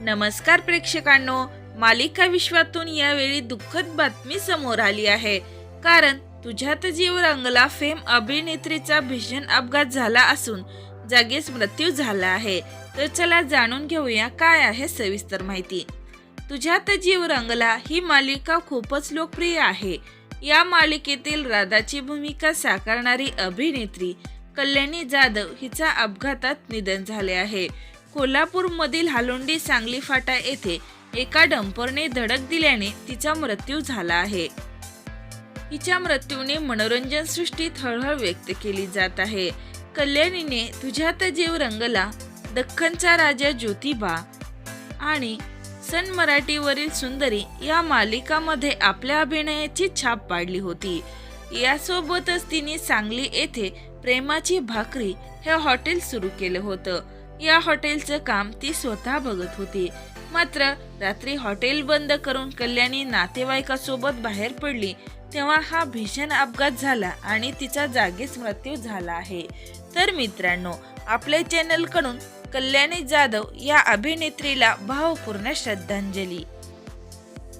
नमस्कार प्रेक्षकांनो मालिका विश्वातून यावेळी दुःखद बातमी समोर आली आहे. कारण तुझ्यात जीव रंगला फेम अभिनेत्रीचा भीषण अपघात झाला असून जागीच मृत्यू झाला आहे. तर चला जाणून घेऊया काय आहे सविस्तर माहिती. तुझ्यात जीव रंगला ही मालिका खूपच लोकप्रिय आहे. या मालिकेतील राधाची भूमिका साकारणारी अभिनेत्री कल्याणी जाधव हिचा अपघातात निधन झाले आहे. कोल्हापूरमधील हालोंडी सांगली फाटा येथे एका डंपरने धडक दिल्याने तिचा मृत्यू झाला आहे. हिच्या मृत्यूने मनोरंजन सृष्टीत हळहळ व्यक्त केली जात आहे. कल्याणीने तुझ्यात जीव रंगला दख्खनचा राजा ज्योतिबा आणि सन मराठीवरील सुंदरी या मालिकामध्ये आपल्या अभिनयाची छाप पाडली होती. यासोबतच तिने सांगली येथे प्रेमाची भाकरी हे हॉटेल सुरू केलं होतं. या हॉटेलचं काम ती स्वतः बघत होती. मात्र रात्री हॉटेल बंद करून कल्याणी नातेवाईकासोबत बाहेर पडली तेव्हा हा भीषण अपघात झाला आणि तिचा जागीच मृत्यू झाला आहे. तर मित्रांनो आपल्या चॅनलकडून कल्याणी जाधव या अभिनेत्रीला भावपूर्ण श्रद्धांजली.